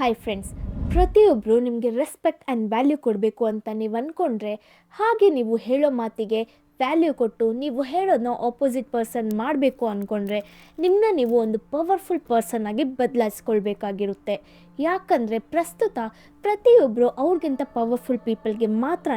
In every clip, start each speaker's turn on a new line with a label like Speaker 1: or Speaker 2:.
Speaker 1: Hi friends ಪ್ರತಿಯೊಬ್ಬರು ನಿಮಗೆ respect and value ಕೊಡಬೇಕು ಅಂತ ನೀವು ಅಂದ್ಕೊಂಡ್ರೆ ಹಾಗೆ ನೀವು ಹೇಳೋ ಮಾತಿಗೆ ವ್ಯಾಲ್ಯೂ ಕೊಟ್ಟು ನೀವು ಹೇಳೋದನ್ನ ಆಪೋಸಿಟ್ ಪರ್ಸನ್ ಮಾಡಬೇಕು ಅಂದ್ಕೊಂಡ್ರೆ ನಿಮ್ಮನ್ನ ನೀವು ಒಂದು ಪವರ್ಫುಲ್ ಪರ್ಸನ್ ಆಗಿ ಬದಲಾಯಿಸ್ಕೊಳ್ಬೇಕಾಗಿರುತ್ತೆ. ಯಾಕಂದರೆ ಪ್ರಸ್ತುತ ಪ್ರತಿಯೊಬ್ಬರು ಅವ್ರಿಗಿಂತ ಪವರ್ಫುಲ್ ಪೀಪಲ್ಗೆ ಮಾತ್ರ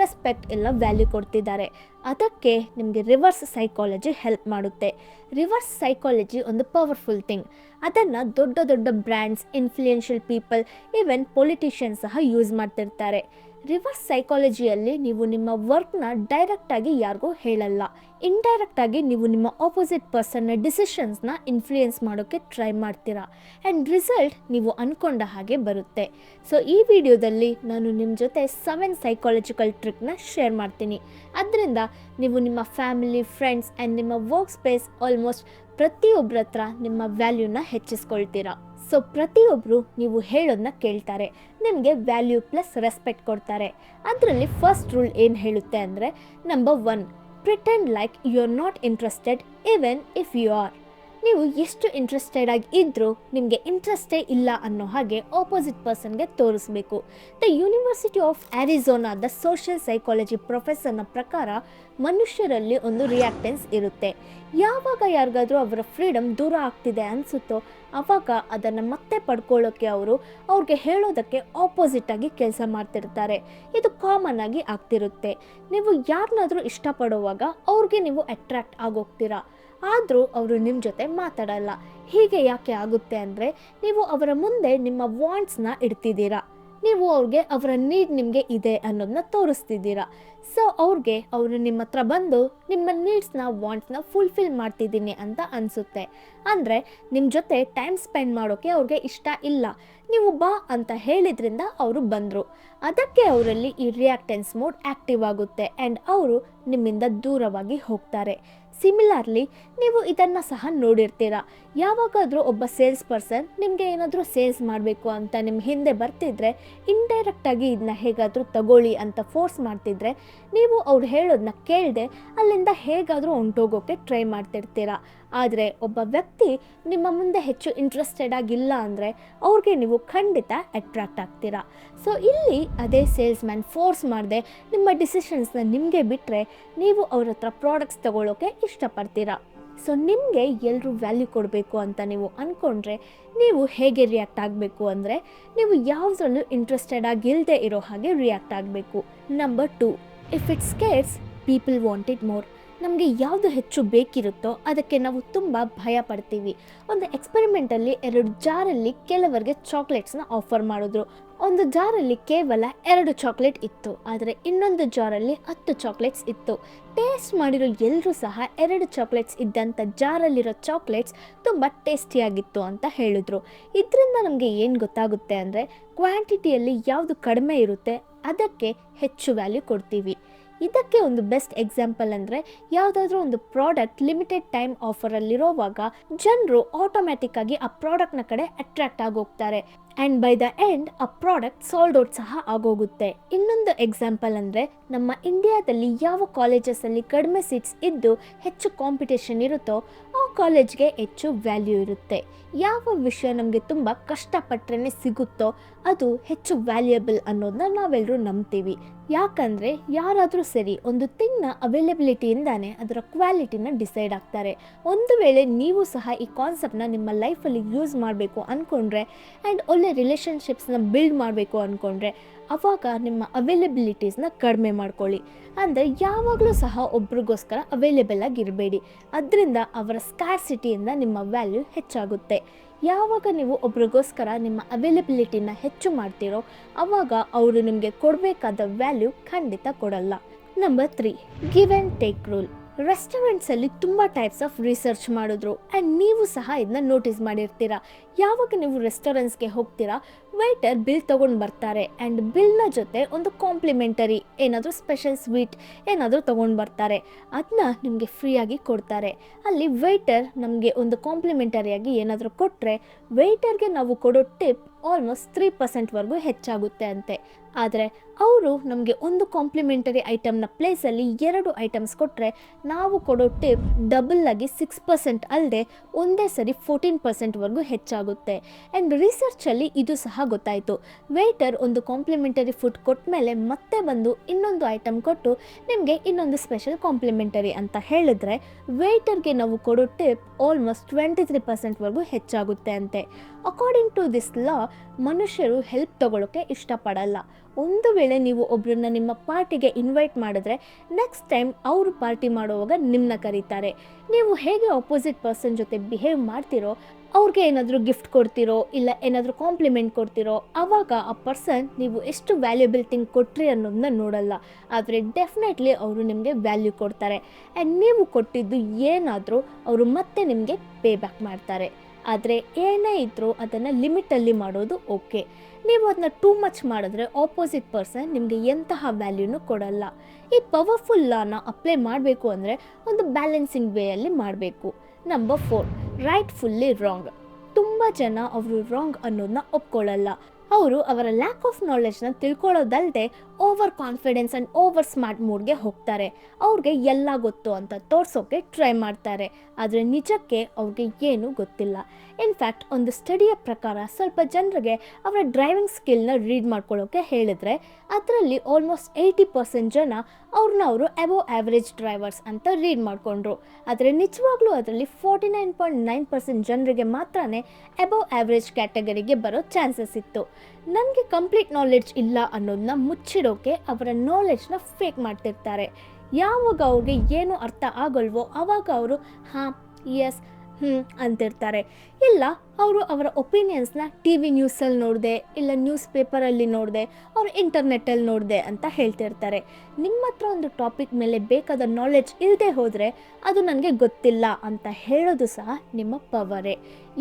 Speaker 1: ರೆಸ್ಪೆಕ್ಟ್ ಎಲ್ಲ ವ್ಯಾಲ್ಯೂ ಕೊಡ್ತಿದ್ದಾರೆ. ಅದಕ್ಕೆ ನಿಮಗೆ ರಿವರ್ಸ್ ಸೈಕಾಲಜಿ ಹೆಲ್ಪ್ ಮಾಡುತ್ತೆ. ರಿವರ್ಸ್ ಸೈಕಾಲಜಿ ಒಂದು ಪವರ್ಫುಲ್ ಥಿಂಗ್ ಅದನ್ನು ದೊಡ್ಡ ದೊಡ್ಡ brands influential people even politician ಸಹ ಯೂಸ್ ಮಾಡ್ತಿರ್ತಾರೆ. ರಿವರ್ಸ್ ಸೈಕಾಲಜಿಯಲ್ಲಿ ನೀವು ನಿಮ್ಮ ವರ್ಕ್ನ ಡೈರೆಕ್ಟಾಗಿ ಯಾರಿಗೂ ಹೇಳಲ್ಲ. ಇಂಡೈರೆಕ್ಟಾಗಿ ನೀವು ನಿಮ್ಮ ಆಪೋಸಿಟ್ ಪರ್ಸನ್ನ ಡಿಸಿಷನ್ಸ್ನ ಇನ್ಫ್ಲೂಯೆನ್ಸ್ ಮಾಡೋಕ್ಕೆ ಟ್ರೈ ಮಾಡ್ತೀರಾ. ಆ್ಯಂಡ್ ರಿಸಲ್ಟ್ ನೀವು ಅಂದ್ಕೊಂಡ ಹಾಗೆ ಬರುತ್ತೆ. ಸೊ ಈ ವಿಡಿಯೋದಲ್ಲಿ ನಾನು ನಿಮ್ಮ ಜೊತೆ ಸೆವೆನ್ ಸೈಕಾಲಜಿಕಲ್ ಟ್ರಿಕ್ನ ಶೇರ್ ಮಾಡ್ತೀನಿ. ಅದರಿಂದ ನೀವು ನಿಮ್ಮ ಫ್ಯಾಮಿಲಿ ಫ್ರೆಂಡ್ಸ್ ಆ್ಯಂಡ್ ನಿಮ್ಮ ವರ್ಕ್ ಸ್ಪೇಸ್ ಆಲ್ಮೋಸ್ಟ್ ಪ್ರತಿಯೊಬ್ಬರ ಹತ್ರ ನಿಮ್ಮ ವ್ಯಾಲ್ಯೂನ ಹೆಚ್ಚಿಸ್ಕೊಳ್ತೀರಾ. ಸೊ ಪ್ರತಿಯೊಬ್ಬರು ನೀವು ಹೇಳೋದನ್ನ ಕೇಳ್ತಾರೆ. ನಿಮಗೆ ವ್ಯಾಲ್ಯೂ ಪ್ಲಸ್ ರೆಸ್ಪೆಕ್ಟ್ ಕೊಡ್ತಾರೆ. ಅದರಲ್ಲಿ ಫಸ್ಟ್ ರೂಲ್ ಏನು ಹೇಳುತ್ತೆ ಅಂದರೆ number one pretend like you are not interested even if you are ನೀವು ಎಷ್ಟು ಇಂಟ್ರೆಸ್ಟೆಡ್ ಆಗಿ ಇದ್ದರೂ ನಿಮಗೆ ಇಂಟ್ರೆಸ್ಟೇ ಇಲ್ಲ ಅನ್ನೋ ಹಾಗೆ ಆಪೋಸಿಟ್ ಪರ್ಸನ್ಗೆ ತೋರಿಸ್ಬೇಕು. ದ ಯೂನಿವರ್ಸಿಟಿ ಆಫ್ ಆರಿಝೋನಾದ ಸೋಷಿಯಲ್ ಸೈಕಾಲಜಿ ಪ್ರೊಫೆಸರ್ನ ಪ್ರಕಾರ ಮನುಷ್ಯರಲ್ಲಿ ಒಂದು ರಿಯಾಕ್ಟೆನ್ಸ್ ಇರುತ್ತೆ. ಯಾವಾಗ ಯಾರಿಗಾದರೂ ಅವರ ಫ್ರೀಡಮ್ ದೂರ ಆಗ್ತಿದೆ ಅನಿಸುತ್ತೋ ಆವಾಗ ಅದನ್ನು ಮತ್ತೆ ಪಡ್ಕೊಳ್ಳೋಕ್ಕೆ ಅವರು ಅವ್ರಿಗೆ ಹೇಳೋದಕ್ಕೆ ಆಪೋಸಿಟ್ ಆಗಿ ಕೆಲಸ ಮಾಡ್ತಿರ್ತಾರೆ. ಇದು ಕಾಮನ್ ಆಗಿ ಆಗ್ತಿರುತ್ತೆ. ನೀವು ಯಾರನ್ನಾದರೂ ಇಷ್ಟಪಡುವಾಗ ಅವ್ರಿಗೆ ನೀವು ಅಟ್ರಾಕ್ಟ್ ಆಗೋಗ್ತೀರಾ. ಆದರೂ ಅವರು ನಿಮ್ಮ ಜೊತೆ ಮಾತಾಡಲ್ಲ. ಹೀಗೆ ಯಾಕೆ ಆಗುತ್ತೆ ಅಂದರೆ, ನೀವು ಅವರ ಮುಂದೆ ನಿಮ್ಮ ವಾಂಟ್ಸ್ನ ಇಡ್ತಿದ್ದೀರಾ. ನೀವು ಅವ್ರಿಗೆ ಅವರ ನೀಡ್ ನಿಮಗೆ ಇದೆ ಅನ್ನೋದನ್ನ ತೋರಿಸ್ತಿದ್ದೀರಾ. ಸೊ ಅವ್ರಿಗೆ ಅವರು ನಿಮ್ಮ ಹತ್ರ ಬಂದು ನಿಮ್ಮ ನೀಡ್ಸ್ನ ವಾಂಟ್ಸ್ನ ಫುಲ್ಫಿಲ್ ಮಾಡ್ತಿದ್ದೀನಿ ಅಂತ ಅನಿಸುತ್ತೆ. ಅಂದರೆ ನಿಮ್ಮ ಜೊತೆ ಟೈಮ್ ಸ್ಪೆಂಡ್ ಮಾಡೋಕ್ಕೆ ಅವ್ರಿಗೆ ಇಷ್ಟ ಇಲ್ಲ. ನೀವು ಬಾ ಅಂತ ಹೇಳಿದ್ರಿಂದ ಅವರು ಬಂದರು. ಅದಕ್ಕೆ ಅವರಲ್ಲಿ ಈ ರಿಯಾಕ್ಟೆನ್ಸ್ ಮೋಡ್ ಆ್ಯಕ್ಟಿವ್ ಆಗುತ್ತೆ. ಆ್ಯಂಡ್ ಅವರು ನಿಮ್ಮಿಂದ ದೂರವಾಗಿ ಹೋಗ್ತಾರೆ. ಸಿಮಿಲರ್ಲಿ ನೀವು ಇದನ್ನು ಸಹ ನೋಡಿರ್ತೀರ. ಯಾವಾಗಾದರೂ ಒಬ್ಬ ಸೇಲ್ಸ್ ಪರ್ಸನ್ ನಿಮಗೆ ಏನಾದರೂ ಸೇಲ್ಸ್ ಮಾಡಬೇಕು ಅಂತ ನಿಮ್ಮ ಹಿಂದೆ ಬರ್ತಿದ್ರೆ ಇಂಡೈರೆಕ್ಟಾಗಿ ಇದನ್ನ ಹೇಗಾದರೂ ತಗೊಳ್ಳಿ ಅಂತ ಫೋರ್ಸ್ ಮಾಡ್ತಿದ್ರೆ, ನೀವು ಅವ್ರು ಹೇಳೋದನ್ನ ಕೇಳದೆ ಅಲ್ಲಿಂದ ಹೇಗಾದರೂ ಹೊಂಟೋಗೋಕ್ಕೆ ಟ್ರೈ ಮಾಡ್ತಿರ್ತೀರ. ಆದರೆ ಒಬ್ಬ ವ್ಯಕ್ತಿ ನಿಮ್ಮ ಮುಂದೆ ಹೆಚ್ಚು ಇಂಟ್ರೆಸ್ಟೆಡ್ ಆಗಿಲ್ಲ ಅಂದರೆ ಅವ್ರಿಗೆ ನೀವು ಖಂಡಿತ ಅಟ್ರಾಕ್ಟ್ ಆಗ್ತೀರಾ. ಸೊ ಇಲ್ಲಿ ಅದೇ ಸೇಲ್ಸ್ ಮ್ಯಾನ್ ಫೋರ್ಸ್ ಮಾಡದೆ ನಿಮ್ಮ ಡಿಸಿಷನ್ಸ್ನ ನಿಮಗೆ ಬಿಟ್ಟರೆ ನೀವು ಅವ್ರ ಹತ್ರ ಪ್ರಾಡಕ್ಟ್ಸ್ ತಗೊಳ್ಳೋಕೆ ಇಷ್ಟಪಡ್ತೀರಾ. ಸೊ ನಿಮಗೆ ಎಲ್ಲರೂ ವ್ಯಾಲ್ಯೂ ಕೊಡಬೇಕು ಅಂತ ನೀವು ಅಂದ್ಕೊಂಡ್ರೆ ನೀವು ಹೇಗೆ ರಿಯಾಕ್ಟ್ ಆಗಬೇಕು ಅಂದರೆ ನೀವು ಯಾವುದ್ರಲ್ಲೂ ಇಂಟ್ರೆಸ್ಟೆಡ್ ಆಗಿಲ್ಲದೆ ಇರೋ ಹಾಗೆ ರಿಯಾಕ್ಟ್ ಆಗಬೇಕು. Number two if it's scarce people want it more ನಮಗೆ ಯಾವುದು ಹೆಚ್ಚು ಬೇಕಿರುತ್ತೋ ಅದಕ್ಕೆ ನಾವು ತುಂಬ ಭಯ ಪಡ್ತೀವಿ. ಒಂದು ಎಕ್ಸ್ಪೆರಿಮೆಂಟಲ್ಲಿ ಎರಡು ಜಾರಲ್ಲಿ ಕೆಲವರಿಗೆ ಚಾಕ್ಲೇಟ್ಸ್ನ ಆಫರ್ ಮಾಡಿದ್ರು. ಒಂದು ಜಾರಲ್ಲಿ ಕೇವಲ ಎರಡು ಚಾಕ್ಲೇಟ್ ಇತ್ತು. ಆದರೆ ಇನ್ನೊಂದು ಜಾರಲ್ಲಿ ಹತ್ತು ಚಾಕ್ಲೇಟ್ಸ್ ಇತ್ತು. ಟೇಸ್ಟ್ ಮಾಡಿರೋ ಎಲ್ಲರೂ ಸಹ ಎರಡು ಚಾಕ್ಲೇಟ್ಸ್ ಇದ್ದಂಥ ಜಾರಲ್ಲಿರೋ ಚಾಕ್ಲೇಟ್ಸ್ ತುಂಬ ಟೇಸ್ಟಿಯಾಗಿತ್ತು ಅಂತ ಹೇಳಿದ್ರು. ಇದರಿಂದ ನಮಗೆ ಏನು ಗೊತ್ತಾಗುತ್ತೆ ಅಂದರೆ ಕ್ವಾಂಟಿಟಿಯಲ್ಲಿ ಯಾವುದು ಕಡಿಮೆ ಇರುತ್ತೆ, ಅದಕ್ಕೆ ಹೆಚ್ಚು ವ್ಯಾಲ್ಯೂ ಕೊಡ್ತೀವಿ. ಇದಕ್ಕೆ ಒಂದು ಬೆಸ್ಟ್ ಎಕ್ಸಾಂಪಲ್ ಅಂದರೆ ಯಾವುದಾದ್ರೂ ಒಂದು ಪ್ರಾಡಕ್ಟ್ ಲಿಮಿಟೆಡ್ ಟೈಮ್ ಆಫರಲ್ಲಿರೋವಾಗ ಜನರು ಆಟೋಮ್ಯಾಟಿಕ್ ಆಗಿ ಆ ಪ್ರಾಡಕ್ಟ್ನ ಕಡೆ ಅಟ್ರಾಕ್ಟ್ ಆಗೋಗ್ತಾರೆ. ಆ್ಯಂಡ್ ಬೈ ದ ಎಂಡ್ ಆ ಪ್ರಾಡಕ್ಟ್ ಸಾಲ್ಡ್ ಔಟ್ ಸಹ ಆಗೋಗುತ್ತೆ. ಇನ್ನೊಂದು ಎಕ್ಸಾಂಪಲ್ ಅಂದರೆ ನಮ್ಮ ಇಂಡಿಯಾದಲ್ಲಿ ಯಾವ ಕಾಲೇಜಸಲ್ಲಿ ಕಡಿಮೆ ಸೀಟ್ಸ್ ಇದ್ದು ಹೆಚ್ಚು ಕಾಂಪಿಟೇಷನ್ ಇರುತ್ತೋ ಆ ಕಾಲೇಜ್ಗೆ ಹೆಚ್ಚು ವ್ಯಾಲ್ಯೂ ಇರುತ್ತೆ. ಯಾವ ವಿಷಯ ನಮಗೆ ತುಂಬ ಕಷ್ಟಪಟ್ಟರೆ ಸಿಗುತ್ತೋ ಅದು ಹೆಚ್ಚು ವ್ಯಾಲ್ಯೂಯಬಲ್ ಅನ್ನೋದನ್ನ ನಾವೆಲ್ಲರೂ ನಂಬ್ತೀವಿ. ಯಾಕಂದರೆ ಯಾರಾದರೂ ಸರಿ ಒಂದು ಥಿಂಗ್ನ ಅವೈಲಬಿಲಿಟಿಯಿಂದಾನೇ ಅದರ ಕ್ವಾಲಿಟಿನ ಡಿಸೈಡ್ ಆಗ್ತಾರೆ. ಒಂದು ವೇಳೆ ನೀವು ಸಹ ಈ ಕಾನ್ಸೆಪ್ಟನ್ನ ನಿಮ್ಮ ಲೈಫಲ್ಲಿ ಯೂಸ್ ಮಾಡಬೇಕು ಅಂದ್ಕೊಂಡ್ರೆ ಆ್ಯಂಡ್ ಒಳ್ಳೆ ರಿಲೇಷನ್ಶಿಪ್ಸ್ನ ಬಿಲ್ಡ್ ಮಾಡಬೇಕು ಅಂದ್ಕೊಂಡ್ರೆ ಅವಾಗ ನಿಮ್ಮ ಅವೈಲಬಿಲಿಟೀಸ್ನ ಕಡಿಮೆ ಮಾಡ್ಕೊಳ್ಳಿ. ಅಂದರೆ ಯಾವಾಗಲೂ ಸಹ ಒಬ್ರಿಗೋಸ್ಕರ ಅವೈಲೇಬಲ್ ಆಗಿರಬೇಡಿ. ಅದರಿಂದ ಅವರ ಸ್ಕ್ಯಾರ್ಸಿಟಿಯಿಂದ ನಿಮ್ಮ ವ್ಯಾಲ್ಯೂ ಹೆಚ್ಚಾಗುತ್ತೆ. ಯಾವಾಗ ನೀವು ಒಬ್ರಿಗೋಸ್ಕರ ನಿಮ್ಮ ಅವೈಲಬಿಲಿಟಿನ ಹೆಚ್ಚು ಮಾಡ್ತೀರೋ ಆವಾಗ ಅವರು ನಿಮಗೆ ಕೊಡಬೇಕಾದ ವ್ಯಾಲ್ಯೂ ಖಂಡಿತ ಕೊಡಲ್ಲ. Number three give and take rule ರೆಸ್ಟೋರೆಂಟ್ಸಲ್ಲಿ ತುಂಬ ಟೈಪ್ಸ್ ಆಫ್ ರಿಸರ್ಚ್ ಮಾಡಿದ್ರು. ಆ್ಯಂಡ್ ನೀವು ಸಹ ಇದನ್ನ ನೋಟಿಸ್ ಮಾಡಿರ್ತೀರಾ? ಯಾವಾಗ ನೀವು ರೆಸ್ಟೋರೆಂಟ್ಸ್ಗೆ ಹೋಗ್ತೀರಾ? ವೆಯ್ಟರ್ ಬಿಲ್ ತೊಗೊಂಡು ಬರ್ತಾರೆ ಆ್ಯಂಡ್ ಬಿಲ್ನ ಜೊತೆ ಒಂದು ಕಾಂಪ್ಲಿಮೆಂಟರಿ ಏನಾದರೂ ಸ್ಪೆಷಲ್ ಸ್ವೀಟ್ ಏನಾದರೂ ತೊಗೊಂಡು ಬರ್ತಾರೆ. ಅದನ್ನ ನಿಮಗೆ ಫ್ರೀಯಾಗಿ ಕೊಡ್ತಾರೆ. ಅಲ್ಲಿ ವೆಯ್ಟರ್ ನಮಗೆ ಒಂದು ಕಾಂಪ್ಲಿಮೆಂಟರಿಯಾಗಿ ಏನಾದರೂ ಕೊಟ್ಟರೆ ವೆಯ್ಟರ್ಗೆ ನಾವು ಕೊಡೋ ಟಿಪ್ ಆಲ್ಮೋಸ್ಟ್ ತ್ರೀ ಪರ್ಸೆಂಟ್ವರೆಗೂ ಹೆಚ್ಚಾಗುತ್ತೆ ಅಂತೆ. ಆದರೆ ಅವರು ನಮಗೆ ಒಂದು ಕಾಂಪ್ಲಿಮೆಂಟರಿ ಐಟಮ್ನ ಪ್ಲೇಸಲ್ಲಿ ಎರಡು ಐಟಮ್ಸ್ ಕೊಟ್ಟರೆ ನಾವು ಕೊಡೋ ಟಿಪ್ ಡಬಲ್ ಆಗಿ ಸಿಕ್ಸ್ ಪರ್ಸೆಂಟ್ ಅಲ್ಲದೆ ಒಂದೇ ಸರಿ ಫೋರ್ಟೀನ್ ಪರ್ಸೆಂಟ್ವರೆಗೂ ಹೆಚ್ಚಾಗುತ್ತೆ. ಆ್ಯಂಡ್ ರಿಸರ್ಚಲ್ಲಿ ಇದು ಸಹ ಗೊತ್ತಾಯಿತು. ವೆಯ್ಟರ್ ಒಂದು ಕಾಂಪ್ಲಿಮೆಂಟರಿ ಫುಡ್ ಕೊಟ್ಟ ಮೇಲೆ ಮತ್ತೆ ಬಂದು ಇನ್ನೊಂದು ಐಟಮ್ ಕೊಟ್ಟು ನಿಮಗೆ ಇನ್ನೊಂದು ಸ್ಪೆಷಲ್ ಕಾಂಪ್ಲಿಮೆಂಟರಿ ಅಂತ ಹೇಳಿದ್ರೆ ವೆಯ್ಟರ್ಗೆ ನಾವು ಕೊಡೋ ಟಿಪ್ ಆಲ್ಮೋಸ್ಟ್ ಟ್ವೆಂಟಿ ತ್ರೀ ಪರ್ಸೆಂಟ್ವರೆಗೂ ಹೆಚ್ಚಾಗುತ್ತೆ ಅಂತೆ. ಅಕಾರ್ಡಿಂಗ್ ಟು ದಿಸ್ ಲಾ, ಮನುಷ್ಯರು ಹೆಲ್ಪ್ ತಗೊಳ್ಳೋಕ್ಕೆ ಇಷ್ಟಪಡಲ್ಲ. ಒಂದು ವೇಳೆ ನೀವು ಒಬ್ಬರನ್ನ ನಿಮ್ಮ ಪಾರ್ಟಿಗೆ ಇನ್ವೈಟ್ ಮಾಡಿದ್ರೆ ನೆಕ್ಸ್ಟ್ ಟೈಮ್ ಅವರು ಪಾರ್ಟಿ ಮಾಡುವಾಗ ನಿಮ್ಮನ್ನ ಕರೀತಾರೆ. ನೀವು ಹೇಗೆ ಅಪೋಸಿಟ್ ಪರ್ಸನ್ ಜೊತೆ ಬಿಹೇವ್ ಮಾಡ್ತಿರೋ, ಅವ್ರಿಗೆ ಏನಾದರೂ ಗಿಫ್ಟ್ ಕೊಡ್ತಿರೋ, ಇಲ್ಲ ಏನಾದರೂ ಕಾಂಪ್ಲಿಮೆಂಟ್ ಕೊಡ್ತಿರೋ ಆವಾಗ ಆ ಪರ್ಸನ್ ನೀವು ಎಷ್ಟು ವ್ಯಾಲ್ಯೂಬಲ್ ಥಿಂಗ್ ಕೊಟ್ರಿ ಅನ್ನೋದನ್ನ ನೋಡಲ್ಲ. ಆದರೆ ಡೆಫಿನೆಟ್ಲಿ ಅವರು ನಿಮಗೆ ವ್ಯಾಲ್ಯೂ ಕೊಡ್ತಾರೆ. ಆ್ಯಂಡ್ ನೀವು ಕೊಟ್ಟಿದ್ದು ಏನಾದರೂ ಅವರು ಮತ್ತೆ ನಿಮಗೆ ಪೇ ಬ್ಯಾಕ್ ಮಾಡ್ತಾರೆ. ಆದರೆ ಏನೇ ಇದ್ದರೂ ಅದನ್ನು ಲಿಮಿಟಲ್ಲಿ ಮಾಡೋದು ಓಕೆ ನೀವು ಅದನ್ನ ಟೂ ಮಚ್ ಮಾಡಿದ್ರೆ ಆಪೋಸಿಟ್ ಪರ್ಸನ್ ನಿಮಗೆ ಎಂತಹ ವ್ಯಾಲ್ಯೂನು ಕೊಡಲ್ಲ. ಈ ಪವರ್ಫುಲ್ ಲಾನ ಅಪ್ಲೈ ಮಾಡಬೇಕು ಅಂದರೆ ಒಂದು ಬ್ಯಾಲೆನ್ಸಿಂಗ್ ವೇಯಲ್ಲಿ ಮಾಡಬೇಕು. Number four right fully wrong ತುಂಬ ಜನ ಅವರು ರಾಂಗ್ ಅನ್ನೋದನ್ನ ಒಪ್ಕೊಳ್ಳಲ್ಲ. ಅವರು ಅವರ ಲ್ಯಾಕ್ ಆಫ್ ನಾಲೆಜ್ನ ತಿಳ್ಕೊಳ್ಳೋದಲ್ಲದೆ over confidence and over smart ಮೂಡ್ಗೆ ಹೋಗ್ತಾರೆ. ಅವ್ರಿಗೆ ಎಲ್ಲ ಗೊತ್ತು ಅಂತ ತೋರ್ಸೋಕೆ ಟ್ರೈ ಮಾಡ್ತಾರೆ. ಆದರೆ ನಿಜಕ್ಕೆ ಅವ್ರಿಗೆ ಏನೂ ಗೊತ್ತಿಲ್ಲ. ಇನ್ಫ್ಯಾಕ್ಟ್ ಒಂದು ಸ್ಟಡಿಯ ಪ್ರಕಾರ ಸ್ವಲ್ಪ ಜನರಿಗೆ ಅವರ ಡ್ರೈವಿಂಗ್ ಸ್ಕಿಲ್ನ ರೀಡ್ ಮಾಡ್ಕೊಳ್ಳೋಕೆ ಹೇಳಿದ್ರೆ ಅದರಲ್ಲಿ ಆಲ್ಮೋಸ್ಟ್ ಏಯ್ಟಿ ಪರ್ಸೆಂಟ್ ಜನ ಅವ್ರನ್ನ ಅವರು ಅಬೋ ಆ್ಯಾವ್ರೇಜ್ ಡ್ರೈವರ್ಸ್ ಅಂತ ರೀಡ್ ಮಾಡಿಕೊಂಡ್ರು. ಆದರೆ ನಿಜವಾಗ್ಲೂ ಅದರಲ್ಲಿ forty nine point nine percent ಜನರಿಗೆ ಮಾತ್ರನೇ ಅಬೋ ಆ್ಯಾವ್ರೇಜ್ ಕ್ಯಾಟಗರಿಗೆ ಬರೋ ಚಾನ್ಸಸ್ ಇತ್ತು. ನನಗೆ ಕಂಪ್ಲೀಟ್ ನಾಲೆಡ್ಜ್ ಇಲ್ಲ ಅನ್ನೋದನ್ನ ಮುಚ್ಚಿಡೋಕೆ ಅವರ ನಾಲೆಡ್ಜ್ನ ಫೇಕ್ ಮಾಡ್ತಿರ್ತಾರೆ. ಯಾವಾಗ ಅವ್ರಿಗೆ ಏನು ಅರ್ಥ ಆಗಲ್ವೋ ಆವಾಗ ಅವರು, ಹಾಂ ಎಸ್ ಹ್ಞೂ ಅಂತಿರ್ತಾರೆ. ಇಲ್ಲ ಅವರು ಅವರ ಒಪಿನಿಯನ್ಸ್ನ ಟಿ ವಿ ನ್ಯೂಸಲ್ಲಿ ನೋಡಿದೆ, ಇಲ್ಲ ನ್ಯೂಸ್ ಪೇಪರಲ್ಲಿ ನೋಡಿದೆ, ಅವರು ಇಂಟರ್ನೆಟ್ಟಲ್ಲಿ ನೋಡಿದೆ ಅಂತ ಹೇಳ್ತಿರ್ತಾರೆ. ನಿಮ್ಮ ಹತ್ರ ಒಂದು ಟಾಪಿಕ್ ಮೇಲೆ ಬೇಕಾದ ನಾಲೆಡ್ಜ್ ಇಲ್ಲದೆ ಹೋದರೆ ಅದು ನನಗೆ ಗೊತ್ತಿಲ್ಲ ಅಂತ ಹೇಳೋದು ಸಹ ನಿಮ್ಮ ಪವರೇ.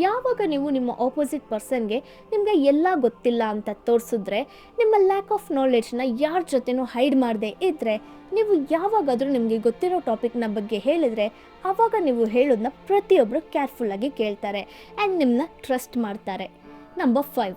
Speaker 1: ಯಾವಾಗ ನೀವು ನಿಮ್ಮ ಆಪೋಸಿಟ್ ಪರ್ಸನ್ಗೆ ನಿಮಗೆ ಎಲ್ಲ ಗೊತ್ತಿಲ್ಲ ಅಂತ ತೋರಿಸಿದ್ರೆ, ನಿಮ್ಮ ಲ್ಯಾಕ್ ಆಫ್ ನಾಲೆಡ್ಜ್ನ ಯಾರ ಜೊತೆನೂ ಹೈಡ್ ಮಾಡದೆ ಇದ್ದರೆ ನೀವು ಯಾವಾಗಾದರೂ ನಿಮಗೆ ಗೊತ್ತಿರೋ ಟಾಪಿಕ್ನ ಬಗ್ಗೆ ಹೇಳಿದರೆ ಆವಾಗ ನೀವು ಹೇಳೋದನ್ನ ಪ್ರತಿಯೊಬ್ಬರು ಕೇರ್ಫುಲ್ಲಾಗಿ ಕೇಳ್ತಾರೆ. ಆ್ಯಂಡ್ ನಿಮ್ಮನ್ನ ಟ್ರಸ್ಟ್ ಮಾಡ್ತಾರೆ. Number five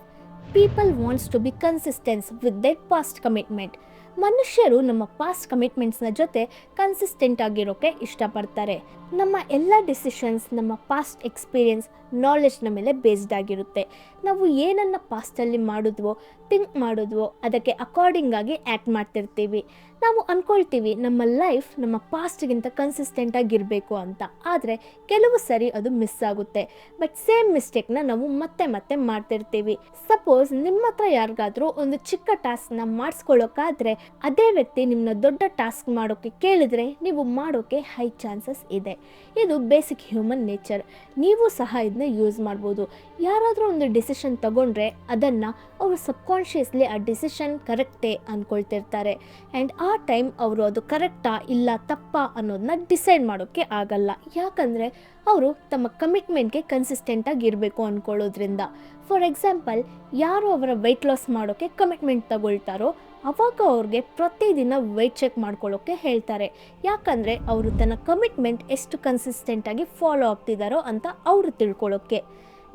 Speaker 1: people wants to be consistence with their past commitment ಮನುಷ್ಯರು ನಮ್ಮ ಪಾಸ್ಟ್ ಕಮಿಟ್ಮೆಂಟ್ಸ್ನ ಜೊತೆ ಕನ್ಸಿಸ್ಟೆಂಟ್ ಆಗಿರೋಕ್ಕೆ ಇಷ್ಟಪಡ್ತಾರೆ. ನಮ್ಮ ಎಲ್ಲ ಡಿಸಿಷನ್ಸ್ ನಮ್ಮ ಪಾಸ್ಟ್ ಎಕ್ಸ್ಪೀರಿಯನ್ಸ್ ನಾಲೆಜ್ನ ಮೇಲೆ ಬೇಸ್ಡ್ ಆಗಿರುತ್ತೆ. ನಾವು ಏನನ್ನು ಪಾಸ್ಟಲ್ಲಿ ಮಾಡಿದ್ವೋ ಥಿಂಕ್ ಮಾಡಿದ್ವೋ, ಅದಕ್ಕೆ ಅಕಾರ್ಡಿಂಗ್ ಆಗಿ ಆ್ಯಕ್ಟ್ ಮಾಡ್ತಿರ್ತೀವಿ. ನಾವು ಅಂದ್ಕೊಳ್ತೀವಿ ನಮ್ಮ ಲೈಫ್ ನಮ್ಮ ಪಾಸ್ಟ್ಗಿಂತ ಕನ್ಸಿಸ್ಟೆಂಟ್ ಆಗಿರಬೇಕು ಅಂತ. ಆದರೆ ಕೆಲವು ಸರಿ ಅದು ಮಿಸ್ ಆಗುತ್ತೆ. ಬಟ್ ಸೇಮ್ ಮಿಸ್ಟೇಕ್ನ ನಾವು ಮತ್ತೆ ಮತ್ತೆ ಮಾಡ್ತಿರ್ತೀವಿ. ಸಪೋಸ್ ನಿಮ್ಮ ಹತ್ರ ಯಾರಿಗಾದ್ರೂ ಒಂದು ಚಿಕ್ಕ ಟಾಸ್ಕ್ನ ಮಾಡಿಸ್ಕೊಳ್ಳೋಕ್ಕಾದರೆ ಅದೇ ವ್ಯಕ್ತಿ ನಿಮ್ಮನ್ನ ದೊಡ್ಡ ಟಾಸ್ಕ್ ಮಾಡೋಕ್ಕೆ ಕೇಳಿದ್ರೆ ನೀವು ಮಾಡೋಕ್ಕೆ ಹೈ ಚಾನ್ಸಸ್ ಇದೆ. ಇದು ಬೇಸಿಕ್ ಹ್ಯೂಮನ್ ನೇಚರ್ ನೀವು ಸಹ ಇದನ್ನ ಯೂಸ್ ಮಾಡ್ಬೋದು. ಯಾರಾದರೂ ಒಂದು ಡಿಸಿಷನ್ ತಗೊಂಡ್ರೆ ಅದನ್ನು ಅವರು ಸಬ್ಕಾನ್ಷಿಯಸ್ಲಿ ಆ ಡಿಸಿಷನ್ ಕರೆಕ್ಟೇ ಅಂದ್ಕೊಳ್ತಿರ್ತಾರೆ ಆ್ಯಂಡ್ ಆ ಟೈಮ್ ಅವರು ಅದು ಕರೆಕ್ಟಾ ಇಲ್ಲ ತಪ್ಪಾ ಅನ್ನೋದನ್ನ ಡಿಸೈಡ್ ಮಾಡೋಕ್ಕೆ ಆಗಲ್ಲ. ಯಾಕಂದರೆ ಅವರು ತಮ್ಮ ಕಮಿಟ್ಮೆಂಟ್ಗೆ ಕನ್ಸಿಸ್ಟೆಂಟಾಗಿ ಇರಬೇಕು ಅಂದ್ಕೊಳ್ಳೋದ್ರಿಂದ ಫಾರ್ ಎಕ್ಸಾಂಪಲ್ ಯಾರು ಅವರ ವೆಯ್ಟ್ ಲಾಸ್ ಮಾಡೋಕ್ಕೆ ಕಮಿಟ್ಮೆಂಟ್ ತಗೊಳ್ತಾರೋ ಅವಾಗ ಅವ್ರಿಗೆ ಪ್ರತಿದಿನ ವೆಯ್ಟ್ ಚೆಕ್ ಮಾಡ್ಕೊಳ್ಳೋಕ್ಕೆ ಹೇಳ್ತಾರೆ. ಯಾಕಂದರೆ ಅವರು ತನ್ನ ಕಮಿಟ್ಮೆಂಟ್ ಎಷ್ಟು ಕನ್ಸಿಸ್ಟೆಂಟಾಗಿ ಫಾಲೋ ಆಗ್ತಿದ್ದಾರೋ ಅಂತ ಅವರು ತಿಳ್ಕೊಳ್ಳೋಕ್ಕೆ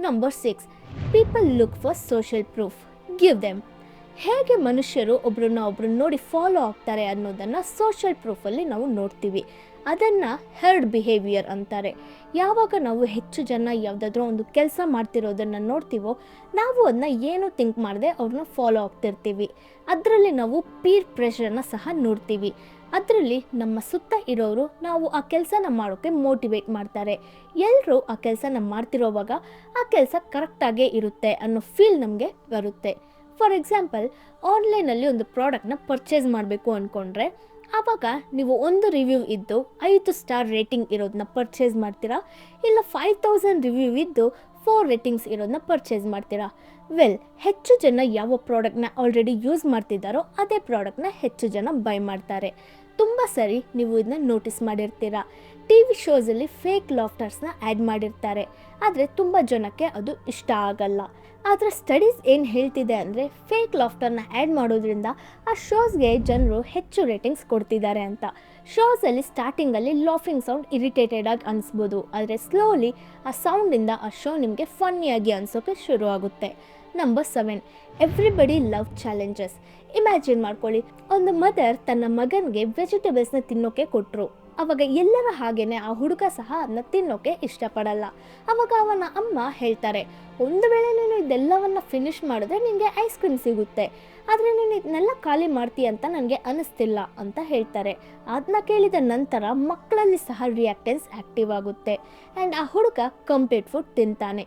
Speaker 1: number six people look for social proof give them ಹೇಗೆ ಮನುಷ್ಯರು ಒಬ್ರನ್ನ ಒಬ್ರನ್ನ ನೋಡಿ ಫಾಲೋ ಆಗ್ತಾರೆ ಅನ್ನೋದನ್ನು ಸೋಷಿಯಲ್ ಪ್ರೂಫಲ್ಲಿ ನಾವು ನೋಡ್ತೀವಿ. ಅದನ್ನು ಹರ್ಡ್ ಬಿಹೇವಿಯರ್ ಅಂತಾರೆ. ಯಾವಾಗ ನಾವು ಹೆಚ್ಚು ಜನ ಯಾವುದಾದ್ರೂ ಒಂದು ಕೆಲಸ ಮಾಡ್ತಿರೋದನ್ನು ನೋಡ್ತೀವೋ, ನಾವು ಅದನ್ನ ಏನು ಥಿಂಕ್ ಮಾಡದೆ ಅವ್ರನ್ನ ಫಾಲೋ ಆಗ್ತಿರ್ತೀವಿ. ಅದರಲ್ಲಿ ನಾವು ಪೀರ್ ಪ್ರೆಷರನ್ನು ಸಹ ನೋಡ್ತೀವಿ. ಅದರಲ್ಲಿ ನಮ್ಮ ಸುತ್ತ ಇರೋರು ನಾವು ಆ ಕೆಲಸನ ಮಾಡೋಕ್ಕೆ ಮೋಟಿವೇಟ್ ಮಾಡ್ತಾರೆ. ಎಲ್ಲರೂ ಆ ಕೆಲಸನ ಮಾಡ್ತಿರೋವಾಗ ಆ ಕೆಲಸ ಕರೆಕ್ಟಾಗೇ ಇರುತ್ತೆ ಅನ್ನೋ ಫೀಲ್ ನಮಗೆ ಬರುತ್ತೆ. ಫಾರ್ ಎಕ್ಸಾಂಪಲ್ ಆನ್ಲೈನಲ್ಲಿ ಒಂದು ಪ್ರಾಡಕ್ಟ್ನ ಪರ್ಚೇಸ್ ಮಾಡಬೇಕು ಅಂದ್ಕೊಂಡ್ರೆ ಆವಾಗ ನೀವು ಒಂದು ರಿವ್ಯೂ ಇದ್ದು ಐದು ಸ್ಟಾರ್ ರೇಟಿಂಗ್ ಇರೋದನ್ನ ಪರ್ಚೇಸ್ ಮಾಡ್ತೀರಾ? ಇಲ್ಲ ಫೈವ್ ತೌಸಂಡ್ ರಿವ್ಯೂ ಇದ್ದು ಫೋರ್ ರೇಟಿಂಗ್ಸ್ ಇರೋದನ್ನ ಪರ್ಚೇಸ್ ಮಾಡ್ತೀರಾ? ವೆಲ್ ಹೆಚ್ಚು ಜನ ಯಾವ ಪ್ರಾಡಕ್ಟ್ನ ಆಲ್ರೆಡಿ ಯೂಸ್ ಮಾಡ್ತಿದ್ದಾರೋ ಅದೇ ಪ್ರಾಡಕ್ಟ್ನ ಹೆಚ್ಚು ಜನ ಬೈ ಮಾಡ್ತಾರೆ. ತುಂಬ ಸರಿ ನೀವು ಇದನ್ನ ನೋಟಿಸ್ ಮಾಡಿರ್ತೀರಾ. ಟಿ ವಿ ಶೋಸಲ್ಲಿ ಫೇಕ್ ಲಾಫ್ಟರ್ಸ್ನ ಆ್ಯಡ್ ಮಾಡಿರ್ತಾರೆ. ಆದರೆ ತುಂಬ ಜನಕ್ಕೆ ಅದು ಇಷ್ಟ ಆಗಲ್ಲ. ಆದರೆ ಸ್ಟಡೀಸ್ ಏನು ಹೇಳ್ತಿದೆ ಅಂದರೆ ಫೇಕ್ ಲಾಫ್ಟರ್ನ ಆ್ಯಡ್ ಮಾಡೋದ್ರಿಂದ ಆ ಶೋಸ್ಗೆ ಜನರು ಹೆಚ್ಚು ರೇಟಿಂಗ್ಸ್ ಕೊಡ್ತಿದ್ದಾರೆ ಅಂತ. ಶೋಸಲ್ಲಿ ಸ್ಟಾರ್ಟಿಂಗಲ್ಲಿ ಲಾಫಿಂಗ್ ಸೌಂಡ್ ಇರಿಟೇಟೆಡ್ ಆಗಿ ಅನಿಸ್ಬೋದು. ಆದರೆ ಸ್ಲೋಲಿ ಆ ಸೌಂಡಿಂದ ಆ ಶೋ ನಿಮಗೆ ಫನ್ನಿಯಾಗಿ ಅನಿಸೋಕೆ ಶುರು ಆಗುತ್ತೆ number seven everybody love challenges imagine ಮಾಡ್ಕೊಳ್ಳಿ, ಒಂದು ಮದರ್ ತನ್ನ ಮಗನಿಗೆ ವೆಜಿಟೇಬಲ್ಸ್ನ ತಿನ್ನೋಕೆ ಕೊಟ್ಟರು ಅವಾಗ ಎಲ್ಲರ ಹಾಗೇನೆ ಆ ಹುಡುಗ ಸಹ ಅದನ್ನ ತಿನ್ನೋಕೆ ಇಷ್ಟಪಡಲ್ಲ. ಅವಾಗ ಅವನ ಅಮ್ಮ ಹೇಳ್ತಾರೆ, ಒಂದು ವೇಳೆ ನೀನು ಇದೆಲ್ಲವನ್ನ ಫಿನಿಶ್ ಮಾಡಿದ್ರೆ ನಿಮಗೆ ಐಸ್ ಕ್ರೀಮ್ ಸಿಗುತ್ತೆ. ಆದರೆ ನೀನು ಇದನ್ನೆಲ್ಲ ಖಾಲಿ ಮಾಡ್ತೀಯ ಅಂತ ನನಗೆ ಅನಿಸ್ತಿಲ್ಲ ಅಂತ ಹೇಳ್ತಾರೆ. ಅದನ್ನ ಕೇಳಿದ ನಂತರ ಮಕ್ಕಳಲ್ಲಿ ಸಹ ರಿಯಾಕ್ಟೆನ್ಸ್ ಆ್ಯಕ್ಟಿವ್ ಆಗುತ್ತೆ. ಆ್ಯಂಡ್ ಆ ಹುಡುಗ ಕಂಪ್ಲೀಟ್ ಫುಡ್ ತಿಂತಾನೆ.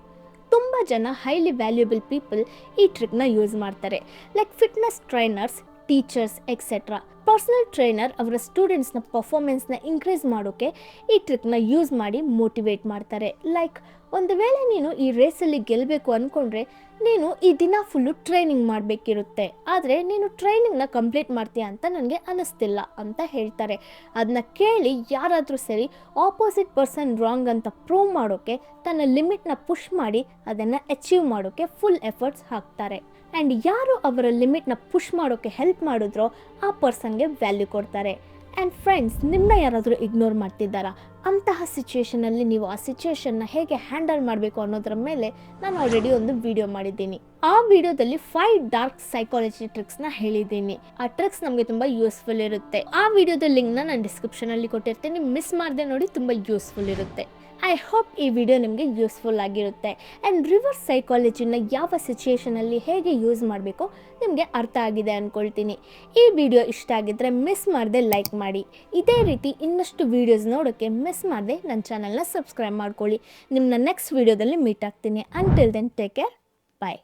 Speaker 1: ತುಂಬ ಜನ ಹೈಲಿ ವ್ಯಾಲ್ಯೂಬಲ್ ಪೀಪಲ್ ಈ ಟ್ರಿಕ್ನ ಯೂಸ್ ಮಾಡ್ತಾರೆ. Like fitness trainers teachers etcetera personal trainer ಅವರ ಸ್ಟೂಡೆಂಟ್ಸ್ನ ಪರ್ಫಾರ್ಮೆನ್ಸ್ನ ಇನ್ಕ್ರೀಸ್ ಮಾಡೋಕ್ಕೆ ಈ ಟ್ರಿಕ್ನ ಯೂಸ್ ಮಾಡಿ ಮೋಟಿವೇಟ್ ಮಾಡ್ತಾರೆ. ಲೈಕ್ ಒಂದು ವೇಳೆ ನೀನು ಈ ರೇಸಲ್ಲಿ ಗೆಲ್ಲಬೇಕು ಅಂದ್ಕೊಂಡ್ರೆ ನೀನು ಈ ದಿನ ಫುಲ್ಲು ಟ್ರೈನಿಂಗ್ ಮಾಡಬೇಕಿರುತ್ತೆ. ಆದರೆ ನೀನು ಟ್ರೈನಿಂಗ್ನ ಕಂಪ್ಲೀಟ್ ಮಾಡ್ತೀಯ ಅಂತ ನನಗೆ ಅನ್ನಿಸ್ತಿಲ್ಲ ಅಂತ ಹೇಳ್ತಾರೆ. ಅದನ್ನ ಕೇಳಿ ಯಾರಾದರೂ ಸರಿ ಆಪೋಸಿಟ್ ಪರ್ಸನ್ ರಾಂಗ್ ಅಂತ ಪ್ರೂವ್ ಮಾಡೋಕ್ಕೆ ತನ್ನ ಲಿಮಿಟ್ನ ಪುಷ್ ಮಾಡಿ ಅದನ್ನು ಅಚೀವ್ ಮಾಡೋಕ್ಕೆ ಫುಲ್ ಎಫರ್ಟ್ಸ್ ಹಾಕ್ತಾರೆ. ಆ್ಯಂಡ್ ಯಾರು ಅವರ ಲಿಮಿಟ್ನ ಪುಷ್ ಮಾಡೋಕ್ಕೆ ಹೆಲ್ಪ್ ಮಾಡಿದ್ರೋ ಆ ಪರ್ಸನ್ಗೆ ವ್ಯಾಲ್ಯೂ ಕೊಡ್ತಾರೆ. ಆ್ಯಂಡ್ ಫ್ರೆಂಡ್ಸ್ ನಿಮ್ಮನ್ನ ಯಾರಾದರೂ ಇಗ್ನೋರ್ ಮಾಡ್ತಿದ್ದಾರಾ? ಅಂತಹ ಸಿಚುಯೇಷನಲ್ಲಿ ನೀವು ಆ ಸಿಚುಯೇಷನ್ನ ಹೇಗೆ ಹ್ಯಾಂಡಲ್ ಮಾಡಬೇಕು ಅನ್ನೋದ್ರ ಮೇಲೆ ನಾನು ಆಲ್ರೆಡಿ ಒಂದು ವಿಡಿಯೋ ಮಾಡಿದ್ದೀನಿ. ಆ ವಿಡಿಯೋದಲ್ಲಿ ಫೈವ್ ಡಾರ್ಕ್ ಸೈಕಾಲಜಿ ಟ್ರಿಕ್ಸ್ನ ಹೇಳಿದ್ದೀನಿ. ಆ ಟ್ರಿಕ್ಸ್ ನಮಗೆ ತುಂಬ ಯೂಸ್ಫುಲ್ ಇರುತ್ತೆ. ಆ ವಿಡಿಯೋದ ಲಿಂಕ್ನ ನಾನು ಡಿಸ್ಕ್ರಿಪ್ಷನಲ್ಲಿ ಕೊಟ್ಟಿರ್ತೀನಿ. ಮಿಸ್ ಮಾಡದೆ ನೋಡಿ ತುಂಬ ಯೂಸ್ಫುಲ್ ಇರುತ್ತೆ. ಐ ಹೋಪ್ ಈ ವಿಡಿಯೋ ನಿಮಗೆ ಯೂಸ್ಫುಲ್ ಆಗಿರುತ್ತೆ. ಆ್ಯಂಡ್ ರಿವರ್ಸ್ ಸೈಕಾಲಜಿನ ಯಾವ ಸಿಚುಯೇಷನಲ್ಲಿ ಹೇಗೆ ಯೂಸ್ ಮಾಡಬೇಕು ನಿಮಗೆ ಅರ್ಥ ಆಗಿದೆ ಅಂದ್ಕೊಳ್ತೀನಿ ಈ ವಿಡಿಯೋ ಇಷ್ಟ ಆಗಿದ್ದರೆ ಮಿಸ್ ಮಾಡದೆ ಲೈಕ್ ಮಾಡಿ. ಇದೇ ರೀತಿ ಇನ್ನಷ್ಟು ವಿಡಿಯೋಸ್ ನೋಡೋಕ್ಕೆ ಮಿಸ್ ಮಾಡದೆ ನನ್ನ ಚಾನಲ್ನ ಸಬ್ಸ್ಕ್ರೈಬ್ ಮಾಡ್ಕೊಳ್ಳಿ. ನಿಮ್ಮನ್ನ ನೆಕ್ಸ್ಟ್ ವೀಡಿಯೋದಲ್ಲಿ ಮೀಟ್ ಆಗ್ತೀನಿ. Until then take care bye